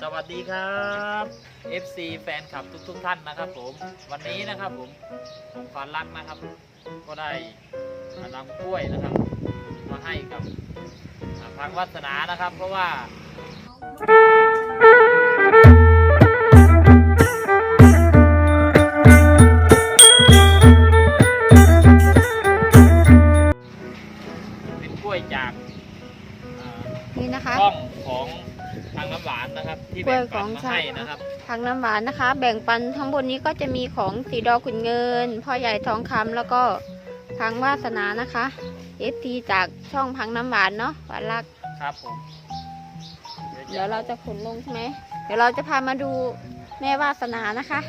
สวัสดีครับ FC แฟนคลับทุกๆท่านนะครับผม วันนี้นะครับผมผมฟานรักนะครับ ก็ได้นำกล้วยนะครับ มาให้กับทางวัฒนานะครับ เพราะว่า นะครับทางน้ำหวานนะคะ แบ่งปันทั้งบนนี้ก็จะมีของสีดอขุนเงิน พ่อใหญ่ทองคำแล้วก็ทางวาสนานะคะเอฟทีจากช่องพังน้ำหวานเนาะหวานรักครับผมเดี๋ยวเราจะขนลงใช่ไหมเดี๋ยวเราจะพามาดูแม่วาสนานะคะ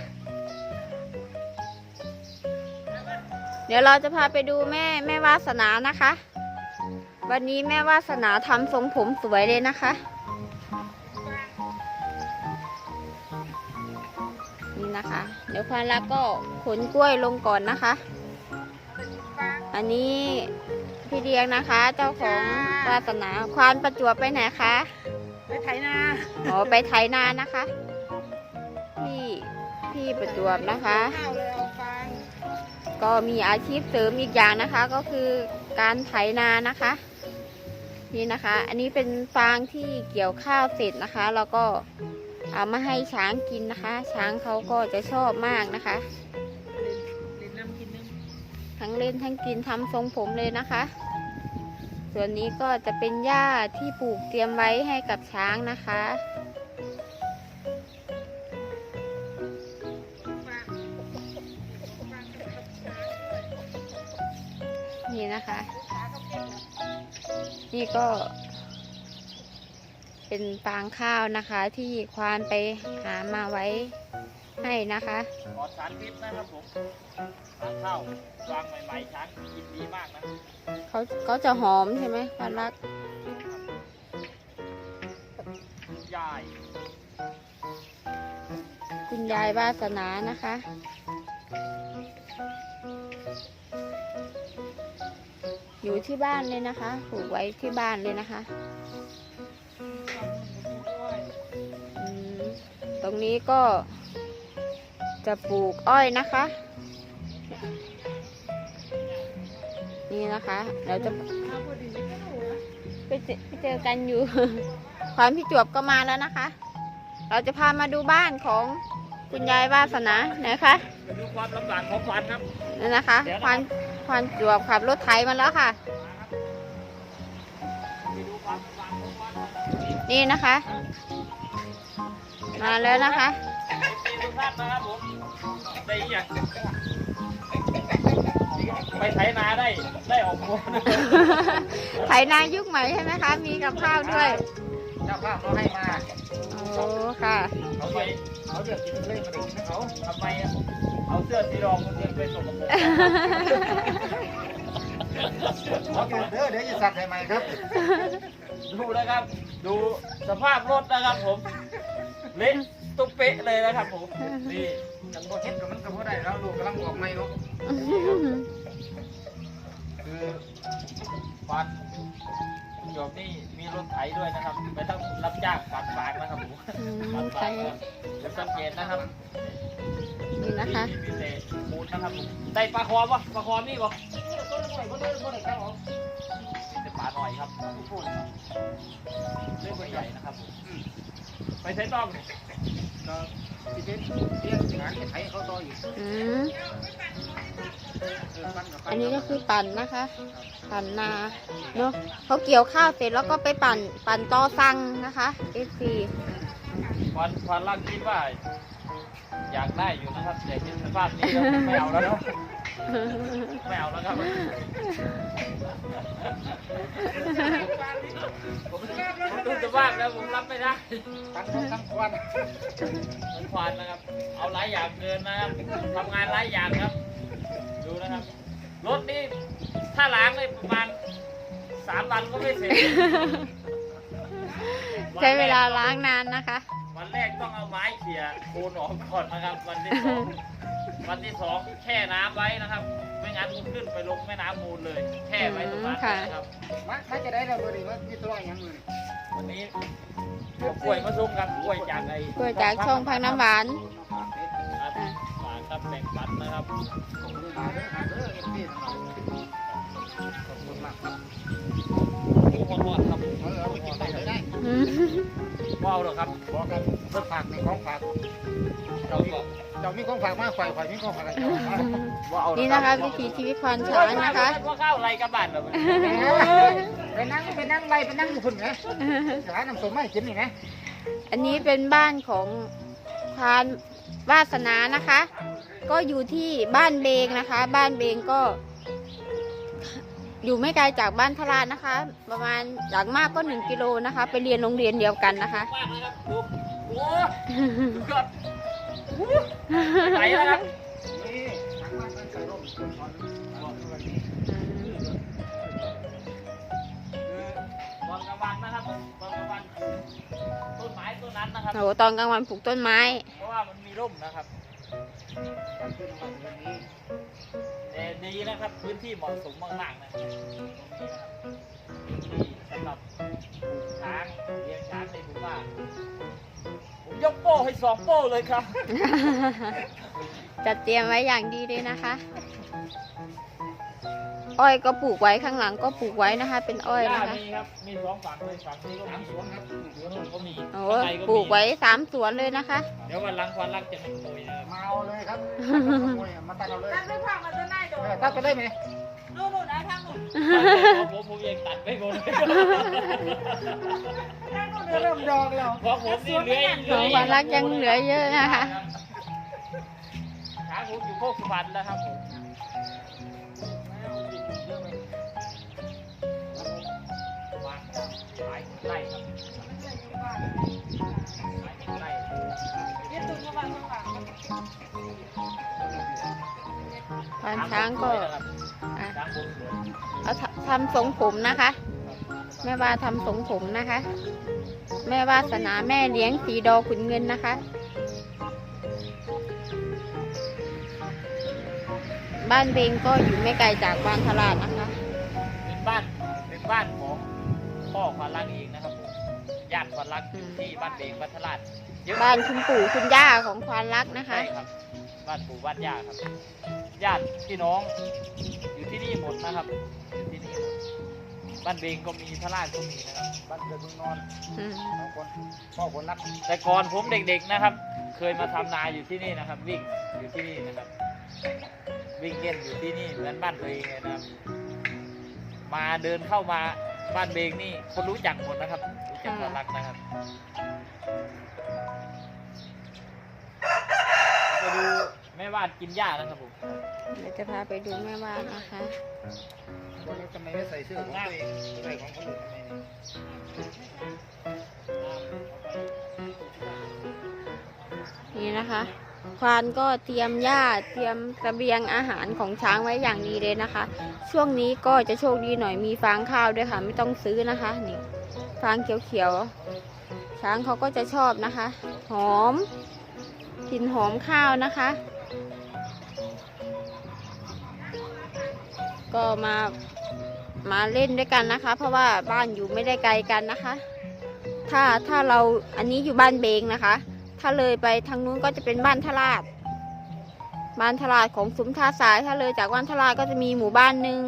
เดี๋ยวเราจะพาไปดูแม่แม่วาสนานะคะ วันนี้แม่วาสนาทำทรงผมสวยเลยนะคะ นี่นะคะ เดี๋ยวควานรักก็ขนกล้วยลงก่อนนะคะ อันนี้พี่เดียงนะคะ เจ้าของวาสนาควานประจวบไปไหนคะไปไถนาอ๋อไปไถนานะคะ พี่พี่ประจวบนะคะข้าวเลยเอาฟางก็มีอาชีพเสริมอีกอย่างนะคะ ก็คือการไถนานะคะ นี่นะคะ อันนี้เป็นฟางที่เกี่ยวข้าวเสร็จนะคะ แล้วก็ เอามาให้ช้างกินนะคะ ช้างเขาก็จะชอบมากนะคะ ทั้งเล่นทั้งกินทำทรงผมเลยนะคะ ส่วนนี้ก็จะเป็นหญ้าที่ปลูกเตรียมไว้ให้กับช้างนะคะนี่นะคะ นี่ก็ เป็นฟางข้าวนะคะ ที่ควานไปหามาไว้ให้นะคะปลอดสารพิษนะครับผมทางเข้าววางใหม่ๆช้างกินดีมากนะเขาเขาจะหอมใช่ไหมควานรักยาย คุณยายวาสนานะคะ อยู่ที่บ้านเลยนะคะ ปลูกไว้ที่บ้านเลยนะคะ ตรงนี้ก็จะปลูกอ้อยนะคะ นี่นะคะเราจะข้าวพอดีไม่ได้หัวไปเจอไปเจอกันอยู่ ความพี่จวบก็มาแล้วนะคะ เราจะพามาดูบ้านของคุณยายวาสนานะคะไปดูความลำบากของฟันครับนั่นนะคะเดี๋ยวนะควานควานจวบขับรถไถมาแล้วค่ะไปดูความลำบากของฟันนี่นะคะ มาแล้วนะคะทุกท่านนะครับผมได้อย่างไปไถนาได้ได้ออกโมนะไถนายุคใหม่ใช่ไหมคะ มีกับข้าวด้วยเจ้าภาพเขาให้มาโอ้ค่ะเขาไปเขาเลือกกินเล่นมาดินเขาทำไมอะเอาเสื้อสีรองคนเดียวไปส่งกับผมขอเกิดเด้อเดี๋ยวจะสักให้ใหม่ครับ ดูนะครับ ดูสภาพรถนะครับผม เละตุ๊เป๊ะเลยนะครับผมนี่จังบ่เฮ็ดกับมันก็บ่ได้แล้วลูกกำลังออกใหม่เนาะคือฟันหยกนี่มีรถไถด้วยนะครับไม่ต้องรับจ้างปัดฟางนะครับผมอืปัมดไถฟางนะครับเดี๋ยวสังเกตนะครับนี่นะคะมีพิเศษมูลนะครับผมได้ปลาคอมปะปลาคอมนี่ปะเป็นปลาหน่อยครับเรื่องใหญ่นะครับผม ไปใช้ต้องเนี่ยก็สิเป็นเรียกงานให้ไทยเขาต่ออีกอืมเออปั้นกับปั้นอันนี้ก็คือปั่นนะคะ ปั่นนาเนาะเขาเกี่ยวข้าวเสร็จแล้วก็ไปปั่นปั่นตอสั่งนะคะ FC วันวันล่างคิดว่าอยากได้อยู่นะครับแต่เห็นสภาพนี้แล้วไม่เอาแล้วเนาะ ไม่เอาแล้วครับผมดูสภาพแล้วผมรับไม่ได้ปั้นต้องทั้งควันเหมือนควานนะครับ เอาหลายอย่างเกินนะครับทำงานหลายอย่างครับ ดูนะครับ รถนี่ถ้าล้างเลยประมาณสามวันก็ไม่เสร็จใช้เวลาล้างนานนะคะ วันแรกต้องเอาไม้เขี่ยโคนออกก่อนนะครับ วันที่สอง วันที่สองแช่น้ำไว้นะครับ ไม่งั้นมันขึ้นไปลงแม่น้ำมูลเลย แช่ไว้ตรงนั้นค่ะนะครับ มาถ้าจะได้แล้วบ่ดีว่ามีตัวอย่างมือวันนี้เอากล้วยมาส่งครับกล้วยจากไอ้กล้วยจากช่องพังน้ำหวาน ครับฝากครับแบ่งปันนะครับ ขอบคุณมากเลยครับเด้อเอฟซีทั้งหลายขอบคุณมากครับโอ้โหหอดครับเออเอาไปกินได้เลยได้อืมว้าวเหรอครับบอกกันเพื่อฝากในของฝากเราก็เจ้ามีของฝากมาฝ่ายฝ่ายมีของฝากอะไรเจ้ามาว้าวเหรอนี่นะคะวิถีชีวิตควานช้างนะคะว่าข้าวไรกับบ้านแบบไปนั่งไปนั่งไรไปนั่งอยู่พุ่นนะหาน้ำส้มไม่กินนี่นะอันนี้เป็นบ้านของควานวาสนานะคะ ก็อยู่ที่บ้านเบงนะคะ บ้านเบงก็ อยู่ไม่ไกลจากบ้านทราชนะคะ ประมาณอย่างมากก็หนึ่งกิโลนะคะ ไปเรียนโรงเรียนเดียวกันนะคะมากนะครับดูโอ้สุดยอดไหนนะครับนี่ทางบ้านมันใส่ร่มตอนตอนวันนี้ตอนกลางวันนะครับตอนกลางวันต้นไม้ต้นนั้นนะครับโอ้โหตอนกลางวันปลูกต้นไม้ เพราะว่ามันมีร่มนะครับ วันขึ้นวันวันนี้แต่ดีนะครับพื้นที่เหมาะสมมากๆนะตรงนี้นะครับพื้นที่สำหรับปลูกช้างเลี้ยงช้างในหมู่บ้านผมยกโป้ให้สองโป้เลยครับ จัดเตรียมไว้อย่างดีเลยนะคะ อ้อยก็ปลูกไว้ข้างหลังก็ปลูกไว้นะคะ เป็นอ้อยนะคะ มีครับ มีสองฝั่งเลยฝั่งนี้ก็สามมีสวนครับสวนนู้นก็มีโอ้ข้างในมีปลูกไว้สามสวนเลยนะคะ เดี๋ยววันหลังวันรักจะมาโวยนะครับมาเอาเลยครับมาตัดเอาเลยตั้งไม่พังมันจะได้โดนเออตัดไปได้ไหมนู่นนู่นนะทางนู่นผมผมเองตัดไม่หมดเลยทางนู่นเริ่มดอกแล้วเพราะผมนี่เหลืออีกของวันรักยังเหลือเยอะนะคะช้างผมอยู่โคกสุพรรณแล้วครับผม ไร่ครับหลายไร่ยึดตุ้งเข้ามาข้างหลังควานช้างก็อะช้างผมสวยเอาทำทำทรงผมนะคะ แม่ว่าทำทรงผมนะคะ แม่วาสนาแม่เลี้ยงสีดอขุนเงินนะคะ บ้านเบงก็อยู่ไม่ไกลจากบ้านทลาดนะคะ เป็นบ้านเป็นบ้านของ พ่อควานรักเองนะครับผมญาติควานรักอยู่ที่บ้านเบงบ้านทลาดเยอะบ้านคุณปู่คุณย่าของควานรักนะคะ ใช่ครับบ้านปู่บ้านย่าครับญาติพี่น้องอยู่ที่นี่หมดนะครับอยู่ที่นี่หมดบ้านเบงก็มีทลาดก็มีนะครับบ้านเกิดเมืองนอนอืมสองคนพ่อคนรัก แต่ก่อนผมเด็กๆนะครับ เคยมาทำนาอยู่ที่นี่นะครับ วิ่งอยู่ที่นี่นะครับ วิ่งเล่นอยู่ที่นี่เหมือนบ้านตัวเองเลยนะครับ มาเดินเข้ามา บ้านเบงนี่คนรู้จักหมดนะครับ รู้จักคนรักนะครับไปดูแม่วาดกินหญ้านะครับผมเดี๋ยวจะพาไปดูแม่ว่านนะคะว่าแล้วทำไมไม่ใส่เสื้อของตัวเองใส่ของคนอื่นทำไมเนี่ยนี่นะคะ ควานก็เตรียมหญ้าเตรียมเสบียงอาหารของช้างไว้อย่างดีเลยนะคะ ช่วงนี้ก็จะโชคดีหน่อยมีฟางข้าวด้วยค่ะ ไม่ต้องซื้อนะคะนี่ฟางเขียวๆช้างเขาก็จะชอบนะคะ หอมกลิ่นหอมข้าวนะคะ ก็มามาเล่นด้วยกันนะคะ เพราะว่าบ้านอยู่ไม่ได้ไกลกันนะคะ ถ้าถ้าเราอันนี้อยู่บ้านเบงนะคะ ถ้าเลยไปทางนู้นก็จะเป็นบ้านทลาด บ้านทลาดของสุมท่าสาย ถ้าเลยจากบ้านทลาดก็จะมีหมู่บ้านหนึ่ง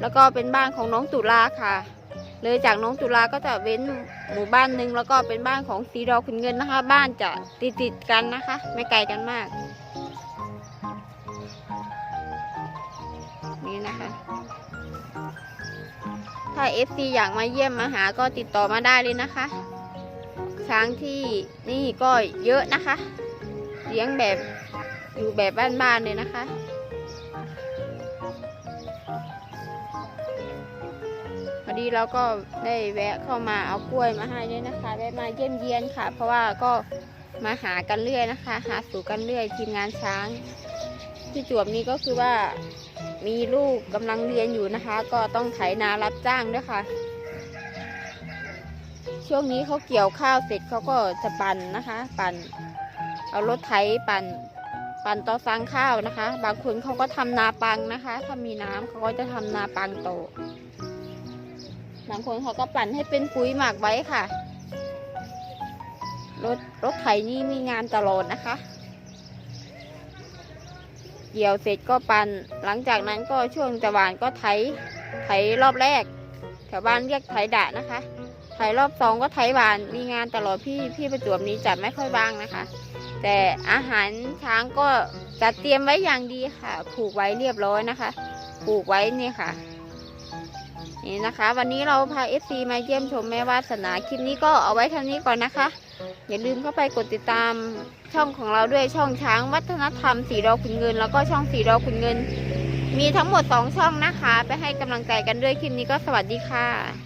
แล้วก็เป็นบ้านของน้องตุลาค่ะ เลยจากน้องตุลาก็จะเว้นหมู่บ้านหนึ่งแล้วก็เป็นบ้านของสีดอขุนเงินนะคะ บ้านจะติดติดกันนะคะ ไม่ไกลกันมาก นี่นะคะ ถ้า FC อยากมาเยี่ยมมาหาก็ติดต่อมาได้เลยนะคะ ช้างที่นี่ก็เยอะนะคะ เลี้ยงแบบอยู่แบบบ้านๆเลยนะคะพอดีเราก็ได้แวะเข้ามาเอากล้วยมาให้ด้วยนะคะแวะมาเยี่ยมเยียนค่ะ เพราะว่าก็มาหากันเรื่อยนะคะ หาสู่กันเรื่อยทีมงานช้างที่จวบนี้ก็คือว่ามีลูกกำลังเรียนอยู่นะคะ ก็ต้องไถนารับจ้างด้วยค่ะ ช่วงนี้เขาเกี่ยวข้าวเสร็จเขาก็จะปั่นนะคะ ปั่นเอารถไถปั่น ปั่นต่อฟางข้าวนะคะ บางคนเขาก็ทำนาปังนะคะ ถ้ามีน้ำเขาก็จะทำนาปังโตบางคนเขาก็ปั่นให้เป็นปุ๋ยหมักไว้ค่ะ รถรถไถนี่มีงานตลอดนะคะ เกี่ยวเสร็จก็ปั่นหลังจากนั้นก็ช่วงจะหวานก็ไถไถรอบแรกแถวบ้านเรียกไถดะนะคะ ไถรอบสองก็ไถหวาน มีงานตลอดพี่พี่ประจวบนี้จะไม่ค่อยว่างนะคะ แต่อาหารช้างก็จัดเตรียมไว้อย่างดีค่ะผูกไว้เรียบร้อยนะคะผูกไว้นี่ค่ะ นี่นะคะ วันนี้เราพา FC มาเยี่ยมชมแม่วาสนาคลิปนี้ก็เอาไว้เท่านี้ก่อนนะคะ อย่าลืมเข้าไปกดติดตามช่องของเราด้วยช่องช้างวัฒนธรรมสีดอกขุนเงิน แล้วก็ช่องสีดอกขุนเงิน มีทั้งหมด 2 ช่องนะคะ ไปให้กำลังใจกันด้วยคลิปนี้ก็สวัสดีค่ะ